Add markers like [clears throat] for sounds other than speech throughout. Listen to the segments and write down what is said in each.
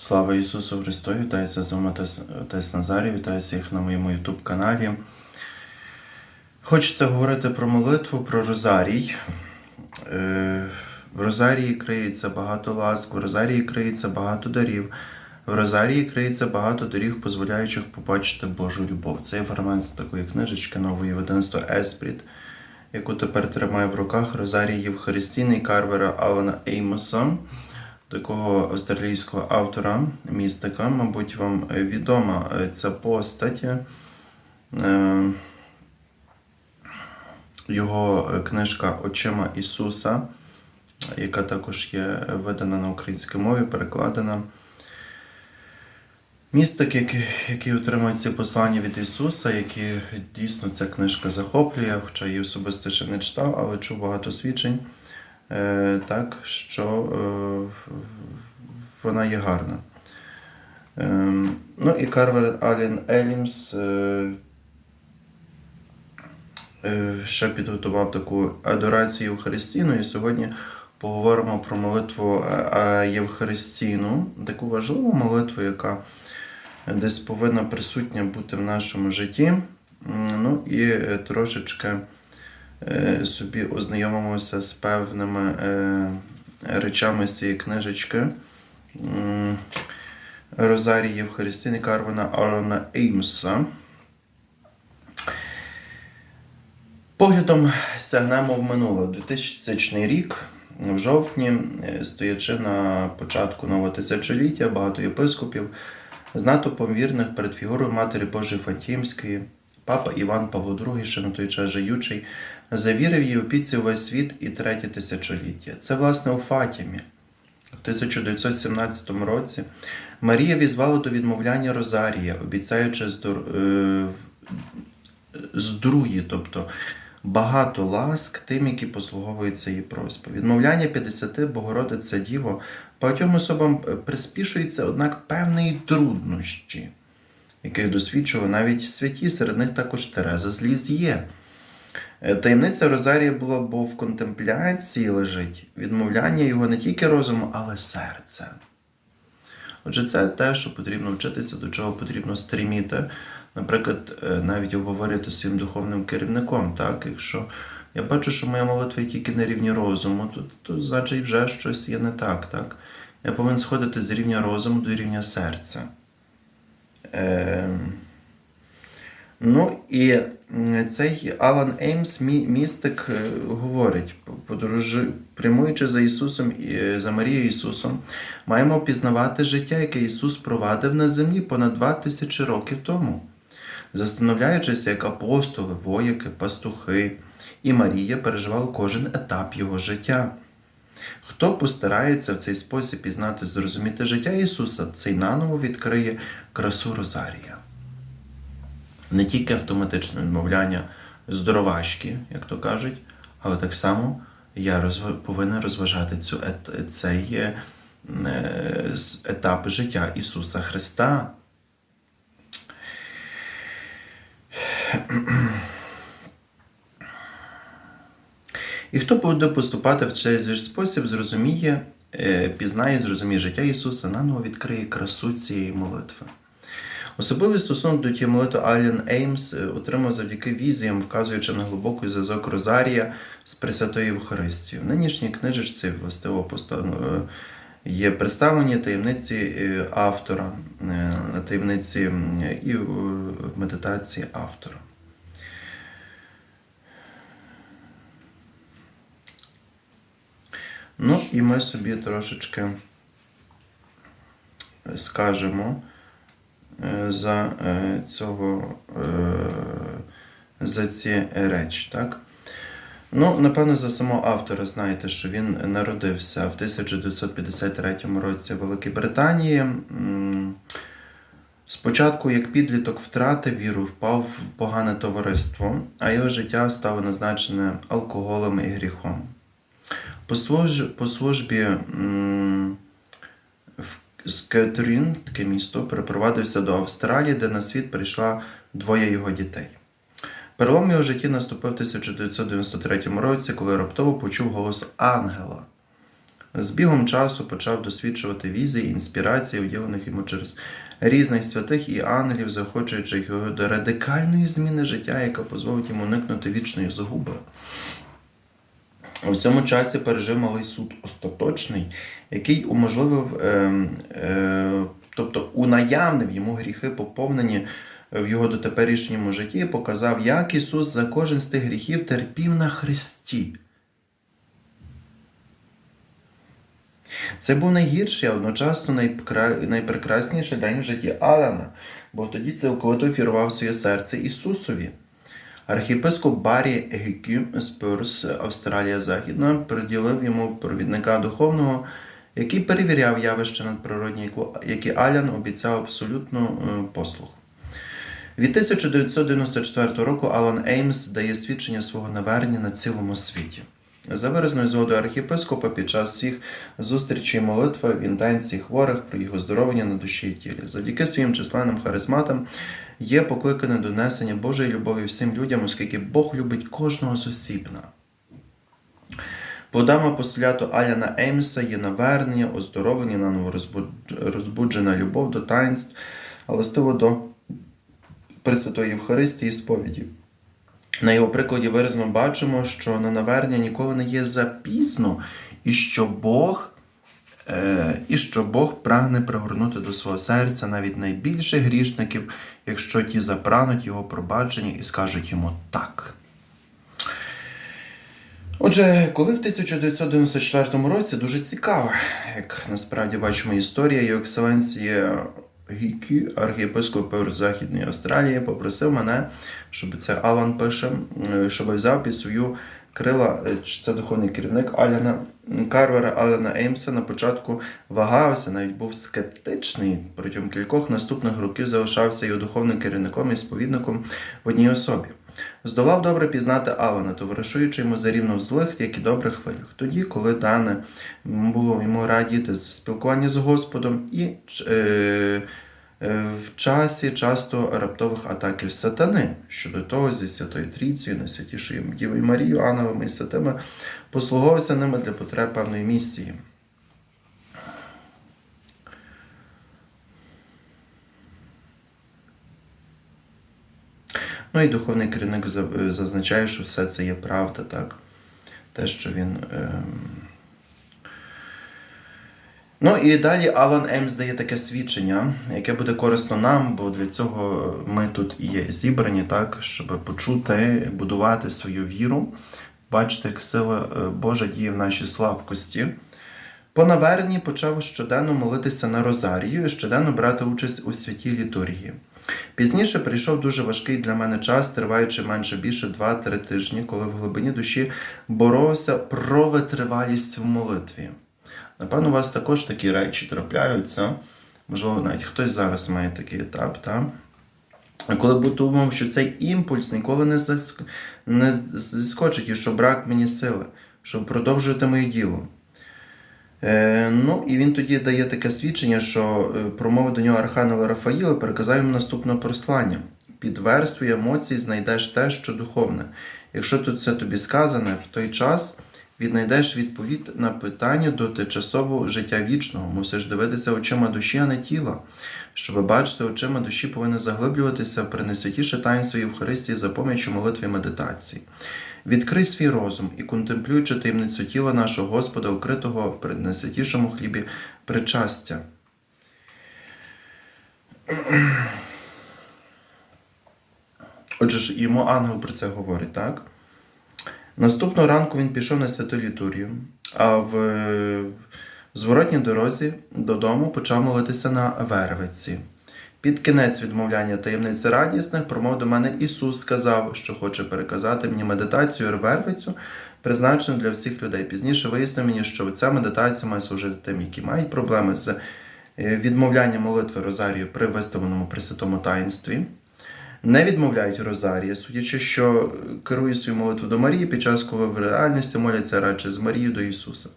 Слава Ісусу Христу! Вітаюся з вами отець- Назарій, вітаю всіх на моєму YouTube каналі. Хочеться говорити про молитву, про Розарій. Е, В Розарії криється багато ласк, в Розарії криється багато дарів. В Розарії криється багато доріг, дозволяючих побачити Божу любов. Це є фрагмент з такої книжечки нової видавництва Еспріт, яку тепер тримає в руках Розарій Євхаристійний Карвера Алана Еймоса такого австралійського автора, містика, мабуть, вам відома е, ця постать. Е, Його е, книжка Очима Ісуса, яка також є видана на українській мові, перекладена. Містик, який, який отримує ці послання від Ісуса, які дійсно ця книжка захоплює, хоча її особисто ще не читав, але чув багато свідчень так, що е, вона є гарна. Е, ну і Карвер Алін Елімс е, е, ще підготував таку адорацію Євхаристійну, і сьогодні поговоримо про молитву е, е, Євхаристійну, таку важливу молитву, яка десь повинна присутня бути в нашому житті. Ну і е, трошечки е, собі ознайомимося з певними е, речами з цієї книжечки. М, Розарій Євхаристини Карвана Алана Еймса. Поглядом сягнемо в минуле 2000 рік, в жовтні, е, стоячи на початку нового тисячоліття, багато єпископів з натовпом вірних перед фігурою Матері Божої Фатімської, папа Іван Павло II, ще на той час жиючий, завірив їй опіці весь світ і третє тисячоліття. Це, власне, у Фатімі. В 1917 році Марія візвала до відмовляння Розарія, обіцяючи здор... е, здруї, тобто багато ласк тим, які послуговуються її просьби. Відмовляння 50 Богородиця Діво багатьом особам е, приспішується, однак певної труднощі, яких досвідчили навіть святі, серед них також Тереза з Ліз'є. Е, Таємниця Розарія була, бо в контемпляції лежить відмовляння його не тільки розуму, але серця. Отже, це те, що потрібно вчитися, до чого потрібно стріміти. Наприклад, е, навіть обговорювати своїм духовним керівником. Так? Якщо я бачу, що моя молитва є тільки на рівні розуму, то, то значить вже щось є не так. так? Я повинен сходити з рівня розуму до рівня серця. Е, Ну і цей Алан Еймс, містик, е, говорить, подорожу, прямуючи за Ісусом е, за Марією Ісусом, маємо пізнавати життя, яке Ісус провадив на землі понад два тисячі років тому, застановляючися, як апостоли, вояки, пастухи і Марія переживали кожен етап Його життя. Хто постарається в цей спосіб пізнати, зрозуміти життя Ісуса, цей наново відкриє красу Розарія не тільки автоматичне відмовляння здоровашки, як то кажуть, але так само я розв... повинен розважати цю ет... цей е, е, етап життя Ісуса Христа. І хто буде поступати в цей спосіб, зрозуміє, е, пізнає, зрозуміє життя Ісуса, наново відкриє красу цієї молитви. Особливий стосунок до тієї молитви Алін Еймс е, отримав завдяки візіям, вказуючи на глибокий зв'язок Розарія з Пресвятою Євхаристією. В нинішній книжечці властиво е, є представлені таємниці автора, таємниці і медитації автора. Ну, і ми собі трошечки скажемо е, за е, цього е, за ці речі, так? Ну, напевно, за самого автора знаєте, що він народився в 1953 році в Великій Британії. Спочатку, як підліток втратив віру, впав в погане товариство, а його життя стало назначене алкоголем і гріхом. По службі, в Скетрін, таке місто, перепровадився до Австралії, де на світ прийшла двоє його дітей. Перелом його житті наступив в 1993 році, коли раптово почув голос ангела. З бігом часу почав досвідчувати візії, інспірації, уділених йому через різних святих і ангелів, заохочуючи його до радикальної зміни життя, яка дозволить йому уникнути вічної загуби. У цьому часі пережив малий суд остаточний, який уможливив, е, е, тобто унаявнив йому гріхи, поповнені в його дотеперішньому житті, і показав, як Ісус за кожен з тих гріхів терпів на Христі. Це був найгірший, а одночасно найпра- найпрекрасніший день в житті Алана, бо тоді цілковито вірвав своє серце Ісусові. Архієпископ Баррі Гекюм з Австралія Західна, приділив йому провідника духовного, який перевіряв явища надприродні, які Алян обіцяв абсолютну е, послуг. Від 1994 року Алан Еймс дає свідчення свого навернення на цілому світі. За виразною згодою архієпископа під час всіх зустрічей молитви в інтенції хворих про їх оздоровлення на душі і тілі. Завдяки своїм численним харизматам є покликане до несення Божої любові всім людям, оскільки Бог любить кожного з осібна. Плодами апостоляту Аляна Еймса є навернення, оздоровлення, розбуд- розбуджена любов до таїнств, а властиво до Пресвятої Євхаристії і сповіді. На його прикладі виразно бачимо, що на навернення ніколи не є запізно, і що Бог, е, і що Бог прагне пригорнути до свого серця навіть найбільших грішників, якщо ті запрануть його пробачення і скажуть йому так. Отже, коли в 1994 році дуже цікава, як насправді бачимо історія, його екселенція Гікі, архієпископ Західної Австралії, попросив мене, щоб це Алан пише, щоб взяв під свою крила, е, це духовний керівник Аляна Карвера Алана Еймса на початку вагався, навіть був скептичний. Протягом кількох наступних років залишався його духовним керівником і сповідником в одній особі. Здолав добре пізнати Алана, товаришуючи йому за рівно в злих, як і добрих хвилях. Тоді, коли дане було йому радіти з спілкування з Господом і е, е, в часі часто раптових атаків сатани. Щодо того, зі Святою Трійцею, найсвятішою Дівою Марією, ангелами і святими, послуговувався ними для потреб певної місії. Ну і духовний керівник е, зазначає, що все це є правда, так? Те, що він. ем, Ну і далі Алан Емс дає таке свідчення, яке буде корисно нам, бо для цього ми тут і є зібрані, так, щоб почути, будувати свою віру, бачити, як сила е, Божа діє в нашій слабкості. По наверненні почав щоденно молитися на Розарію і щоденно брати участь у святій літургії. Пізніше прийшов дуже важкий для мене час, триваючи менше більше 2-3 тижні, коли в глибині душі боровся про витривалість в молитві. Напевно, у вас також такі речі трапляються. Можливо, навіть хтось зараз має такий етап, так? А коли б думав, що цей імпульс ніколи не зіскочить, і що брак мені сили, щоб продовжувати моє діло. Е, ну, і він тоді дає таке свідчення, що е, промова до нього Архангела Рафаїла переказав йому наступне послання. Під верствою емоцій знайдеш те, що духовне. Якщо тут це тобі сказане, в той час віднайдеш відповідь на питання до тимчасового життя вічного. Мусиш дивитися очима душі, а не тіла. Щоб бачити очима душі, повинен заглиблюватися в пренесвятіше таїнство Євхаристії за помічю молитви і медитації. Відкрий свій розум і контемплюючи таємницю тіла нашого Господа, укритого в пренесвятішому хлібі причастя. Отже ж, йому ангел про це говорить, так? Наступного ранку він пішов на святу літургію, а в е, зворотній дорозі додому почав молитися на Вервиці. Під кінець відмовляння таємниці радісних промов до мене Ісус сказав, що хоче переказати мені медитацію Вервицю, призначену для всіх людей. Пізніше вияснив мені, що ця медитація має служити тим, які мають проблеми з е, відмовлянням молитви Розарію при виставленому Пресвятому таїнстві. Не відмовляють Розарія, судячи, що керує свою молитву до Марії під час, коли в реальності моляться радше з Марією до Ісуса.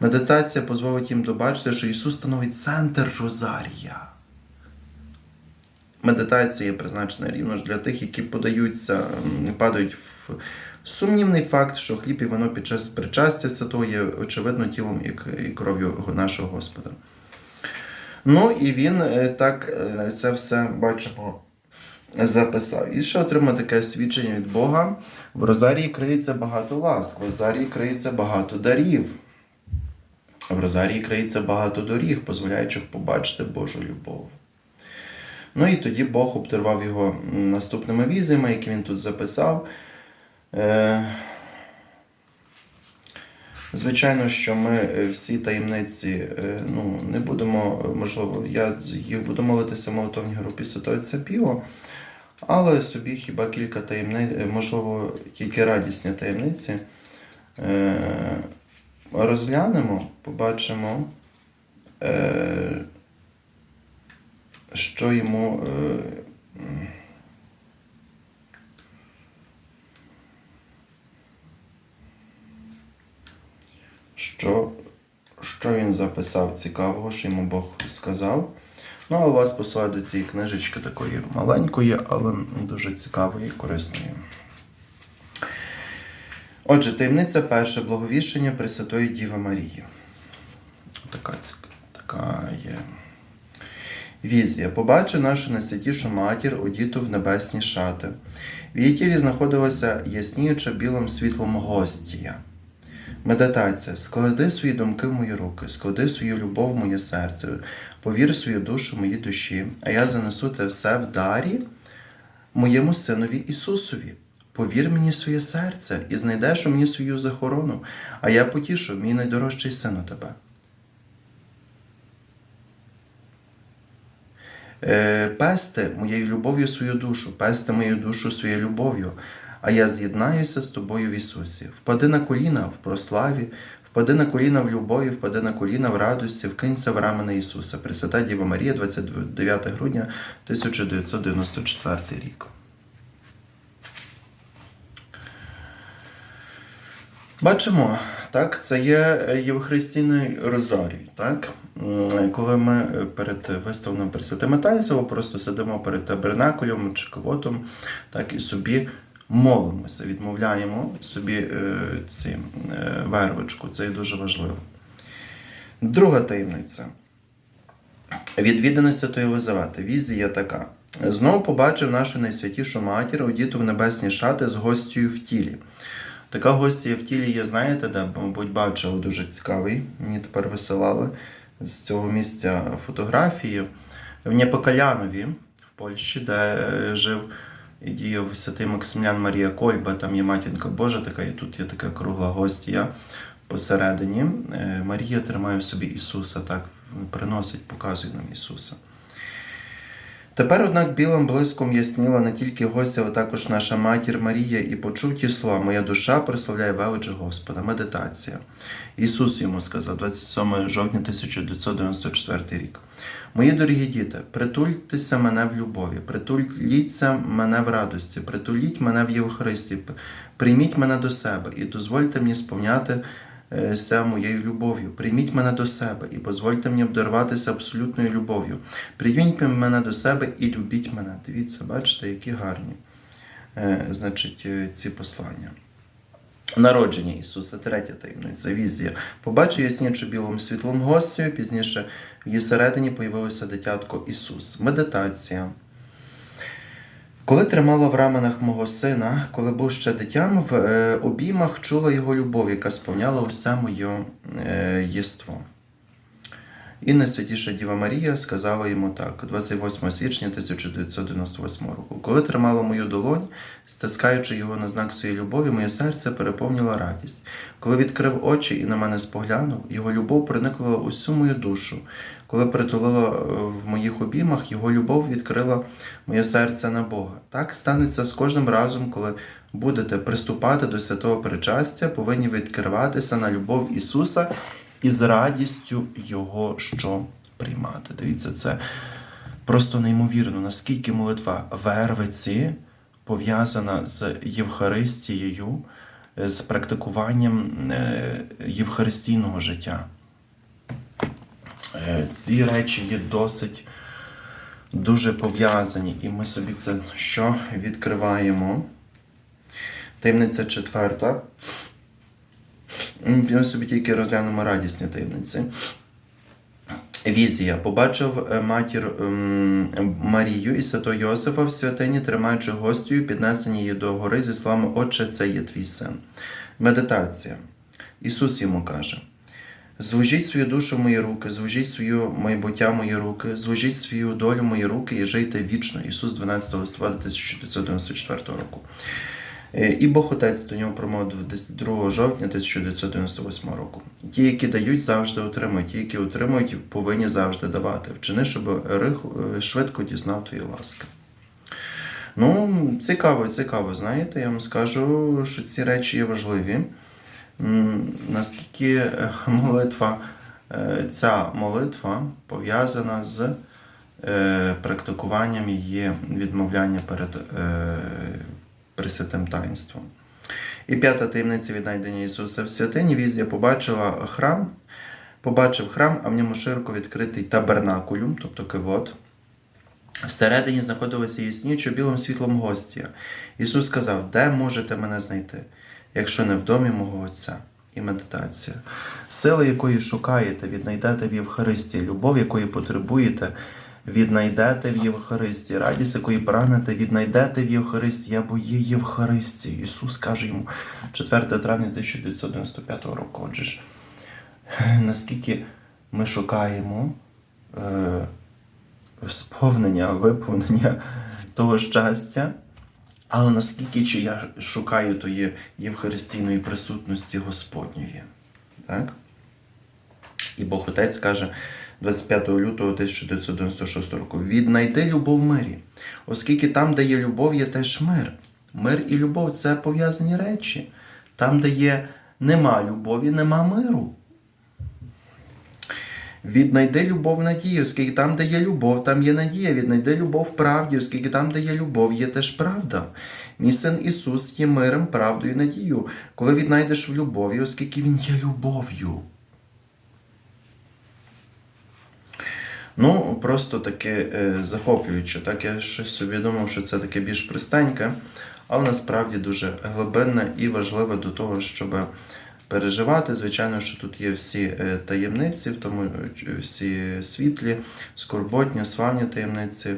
Медитація дозволить їм добачити, що Ісус становить центр Розарія. Медитація призначена рівно ж для тих, які подаються, падають в Сумнівний факт, що хліб і вино під час причастя святого є очевидно тілом і кров'ю нашого Господа. Ну і він е, так е, це все бачимо. Записав. І ще отримав таке свідчення від Бога. В Розарії криється багато ласк, в Розарії криється багато дарів. В Розарії криється багато доріг, дозволяючих побачити Божу любов. Ну і тоді Бог обдарував його наступними візами, які він тут записав. Е, Звичайно, що ми е, всі таємниці е, ну, не будемо, можливо, я їх буду молитися в молитовній групі Святого Піо, але собі хіба кілька таємниць, можливо, тільки радісні таємниці розглянемо, побачимо, що йому. е, що, що він записав цікавого, що йому Бог сказав. Ну, а вас посилаю до цієї книжечки такої маленької, але дуже цікавої і корисної. Отже, таємниця перша благовіщення Пресвятої Діви Марії. Така, така є. Візія. Побачив нашу найсвятішу матір, одіту в небесні шати. В її тілі знаходилася ясніюча білим світлом гостія. Медитація. Склади свої думки в мої руки, склади свою любов в моє серце, повір свою душу в мої душі, а я занесу те все в дарі моєму синові Ісусові. Повір мені своє серце і знайдеш у мені свою захорону, а я потішу, мій найдорожчий сину тебе. Пести моєю любов'ю свою душу, пести мою душу своєю любов'ю, а я з'єднаюся з тобою в Ісусі. Впади на коліна в прославі, впади на коліна в любові, впади на коліна в радості, вкинься в рамена Ісуса. Пресвята Діва Марія, 29 грудня 1994 рік. Бачимо, так, це є Євхристійний розорій. Так? Коли ми е, перед виставленим Пресвятими просто сидимо перед табернакулем чи кавотом, так і собі молимося, відмовляємо собі е, ці е, вервичку. Це є дуже важливо. Друга таємниця. Відвідане Святої Єлизавети. Візія така. Знову побачив нашу найсвятішу матір, одіту в небесні шати з гостю в тілі. Така гостя в тілі є, знаєте, де, мабуть, бачили дуже цікавий. Мені тепер висилали з цього місця фотографії в Нєпокалянові в Польщі, де е, жив і діяв святий Максимлян Марія Кольба, там є матінка Божа, така, і тут є така кругла гостія посередині. Е, Марія тримає в собі Ісуса, так приносить, показує нам Ісуса. Тепер, однак, білим блиском ясніла не тільки гостя, але також наша матір Марія, і почув ті слова Моя душа прославляє величі Господа. Медитація. Ісус йому сказав, 27 жовтня 1994 рік. Мої дорогі діти, притультеся мене в любові, притуліться мене в радості, притуліть мене в Євхаристі, прийміть мене до себе і дозвольте мені сповняти е, ся моєю любов'ю. Прийміть мене до себе і дозвольте мені обдаруватися абсолютною любов'ю. Прийміть мене до себе і любіть мене. Дивіться, бачите, які гарні е, значить, е, ці послання. Народження Ісуса, третя таємниця, візія. Побачив яснічу білим світлом гостю, пізніше в її середині появилося дитятко Ісус. Медитація. Коли тримала в раменах мого сина, коли був ще дитям, в е, обіймах чула його любов, яка сповняла усе моє е, єство. І найсвятіша Діва Марія сказала йому так, 28 січня 1998 року. Коли тримала мою долонь, стискаючи його на знак своєї любові, моє серце переповнило радість. Коли відкрив очі і на мене споглянув, його любов проникла усю мою душу. Коли притулила е, в моїх обіймах, його любов відкрила моє серце на Бога. Так станеться з кожним разом, коли будете приступати до святого причастя, повинні відкриватися на любов Ісуса і з радістю Його що приймати. Дивіться, це просто неймовірно, наскільки молитва Вервиці пов'язана з Євхаристією, з практикуванням е, євхаристійного життя. Е, Ці речі є досить дуже пов'язані, і ми собі це що відкриваємо. Таємниця четверта. Ми собі тільки розглянемо радісні таємниці. Візія. Побачив е, матір ем, Марію і святого Йосифа в святині, тримаючи гостю, піднесені її до гори зі словами Отче, це є твій син. Медитація. Ісус йому каже: Зложіть свою душу в мої руки, зложіть свою майбуття в мої руки, зложіть свою долю в мої руки і жийте вічно. Ісус 12 листопада 1994 року. Е, І Бог Отець до нього промовив 2 жовтня 1998 року. Ті, які дають, завжди отримують, ті, які отримують, повинні завжди давати. Вчини, щоб е, швидко дізнав твої ласки. Ну, цікаво, цікаво, знаєте, я вам скажу, що ці речі є важливі. Наскільки е, молитва, ця молитва пов'язана з практикуванням її відмовляння перед Пресвятим таїнством. І п'ята таємниця віднайдення Ісуса в святині. Візія побачила храм, побачив храм, а в ньому широко відкритий табернакулюм, тобто кивот. Всередині знаходилося яснічо білим світлом гостя. Ісус сказав, де можете мене знайти, якщо не в домі мого Отця. І медитація. Сила, якої шукаєте, віднайдете в Євхаристії, любов, якої потребуєте, віднайдете в Євхаристії, радість, якої прагнете, віднайдете в Євхаристії, або є Євхаристія. Ісус каже йому 4 травня 1995 року. Отже ж, [clears throat] наскільки ми шукаємо е, сповнення, виповнення того щастя, але наскільки чи я шукаю тої євхаристійної присутності Господньої. Так? І Бог Отець каже 25 лютого 1996 року: віднайди любов в мирі, оскільки там, де є любов, є теж мир. Мир і любов це пов'язані речі. Там, де є нема любові, нема миру. Віднайди любов в надії, оскільки там, де є любов, там є надія. Віднайди любов правді, оскільки там, де є любов, є теж правда. Мій син Ісус є миром, правдою і надією. Коли віднайдеш в любові, оскільки Він є любов'ю. Ну, просто таке захоплююче. Так, я щось собі думав, що це таке більш пристеньке, але насправді дуже глибинне і важливе до того, щоб переживати. Звичайно, що тут є всі е, таємниці, в тому е, всі світлі, скорботні, славні таємниці,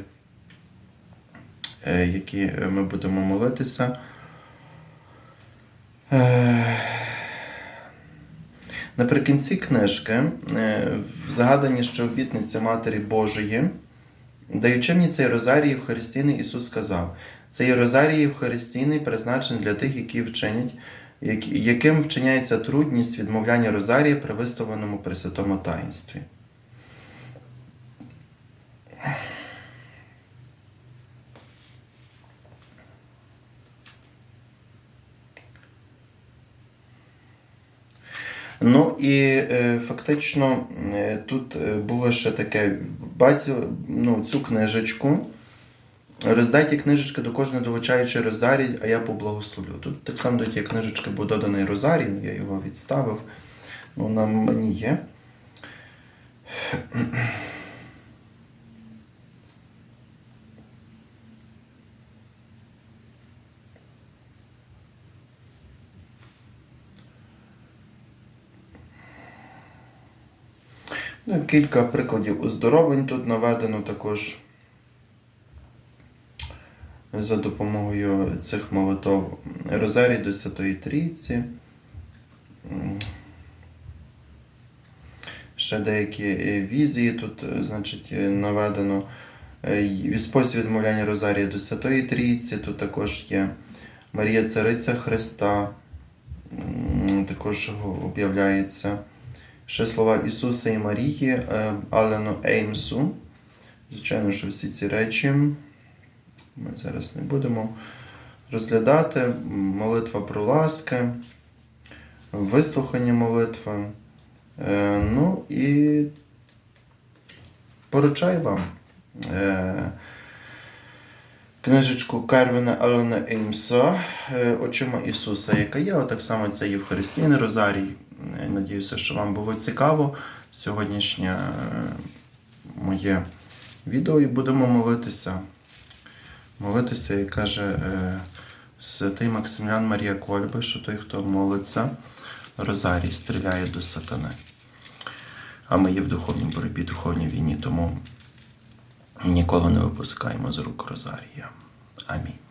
е, які ми будемо молитися. Наприкінці книжки е, в загадані, що обітниця Матері Божої, даючи мені цей розарій Євхаристійний, Ісус сказав: цей розарій Євхаристійний призначений для тих, які вчинять, яким вчиняється трудність відмовляння розарія при виставленому при святому таїнстві. Ну і е, фактично е, тут е, було ще таке: бать, ну, цю книжечку. Роздайте книжечки до кожної долучаючої розарій, а я поблагословлю. Тут так само до тієї книжечки був доданий розарій, ну, я його відставив. Вона мені є. Ну, кілька прикладів оздоровлень тут наведено також за допомогою цих молитов Розарій до Святої Трійці. Ще деякі візії тут, е, значить, е, наведено Е, спосіб відмовляння Розарія до Святої Трійці. Тут також є Марія Цариця Христа, також об'являється. Ще слова Ісуса і Марії, е, Алену Еймсу. Звичайно, що всі ці речі ми зараз не будемо розглядати. Молитва про ласки, вислухання молитви. Е, Ну і поручаю вам е, книжечку Карвіна Алена Еймса Очима Ісуса, яка є. Так само це Євхаристійний Розарій. Надіюся, що вам було цікаво сьогоднішнє е, моє відео і будемо молитися. Молитися, як каже е, Святий Максимлян Марія Кольби, що той, хто молиться, Розарій стріляє до сатани. А ми є в духовній боротьбі, духовній війні, тому ніколи не випускаємо з рук Розарія. Амінь.